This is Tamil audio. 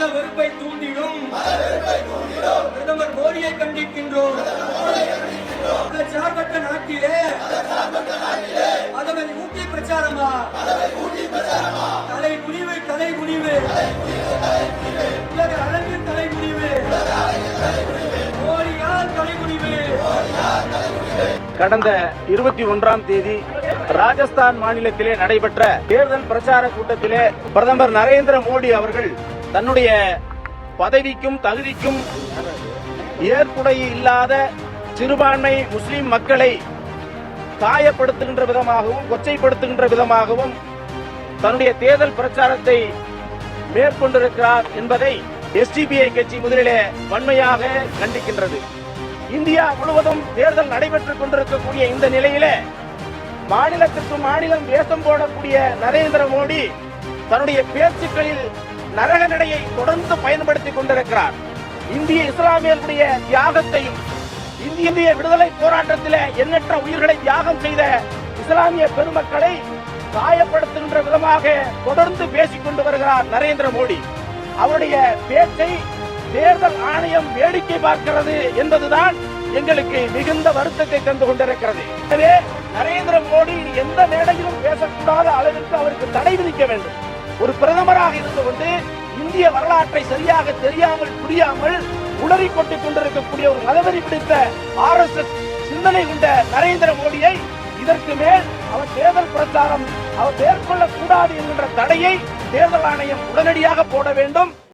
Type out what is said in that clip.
மத வெறுப்பை தூண்டிடும். பிரதமர் மோடியை கண்டிக்கின்றோம். சார்பற்ற நாட்டிலே அதனை ஊட்டி பிரச்சாரமா? தலை குனிவு தலை குனிவு. உலக தலை குனிவு. மோடியால் தலை குனிவு. கடந்த இருபத்தி ஒன்றாம் தேதி ராஜஸ்தான் மாநிலத்திலே நடைபெற்ற தேர்தல் பிரச்சார கூட்டத்திலே பிரதமர் நரேந்திர மோடி அவர்கள் தன்னுடைய பதவிக்கும் தகுதிக்கும் ஏற்புடைய இல்லாத சிறுபான்மை முஸ்லிம் மக்களை காயப்படுத்துகின்ற விதமாகவும் கொச்சைப்படுத்துகின்ற விதமாகவும் தன்னுடைய தேர்தல் பிரச்சாரத்தை மேற்கொண்டிருக்கிறார் என்பதை எஸ்டிபிஐ கட்சி முதலிலே வன்மையாக கண்டிக்கின்றது. இந்தியா முழுவதும் தேர்தல் நடைபெற்றுக் கொண்டிருக்கக்கூடிய இந்த நிலையிலே மாநிலத்திற்கு மாநிலம் வேஷம் போடக்கூடிய நரேந்திர மோடி தன்னுடைய பேச்சுக்களில் நரக நடையை தொடர்ந்து பயன்படுத்திக் கொண்டிருக்கிறார். இந்திய இஸ்லாமியர்களுடைய தியாகத்தையும் இந்திய இந்திய விடுதலை போராட்டத்தில் எண்ணற்ற உயிர்களை தியாகம் செய்த இஸ்லாமிய பெருமக்களை காயப்படுத்துகின்ற விதமாக தொடர்ந்து பேசிக் கொண்டு வருகிறார் நரேந்திர மோடி. அவருடைய பேச்சை தேர்தல் ஆணையம் வேடிக்கை பார்க்கிறது என்பதுதான் எங்களுக்கு மிகுந்த வருத்தத்தை தந்து கொண்டிருக்கிறது. எனவே நரேந்திர மோடி எந்த மேடையிலும் பேசக்கூடாத அளவிற்கு அவருக்கு தடை விதிக்க வேண்டும். ஒரு பிரதமராக இருந்து கொண்டு இந்திய வரலாற்றை சரியாக தெரியாமல் புரியாமல் உளறி கொட்டிக் கொண்டிருக்கக்கூடிய ஒரு மதவெறி பிடித்த ஆர் எஸ் எஸ் சிந்தனை கொண்ட நரேந்திர மோடியை இதற்கு மேல் அவர் தேர்தல் பிரச்சாரம் அவர் மேற்கொள்ளக்கூடாது என்கின்ற தடையை தேர்தல் ஆணையம் உடனடியாக போட வேண்டும்.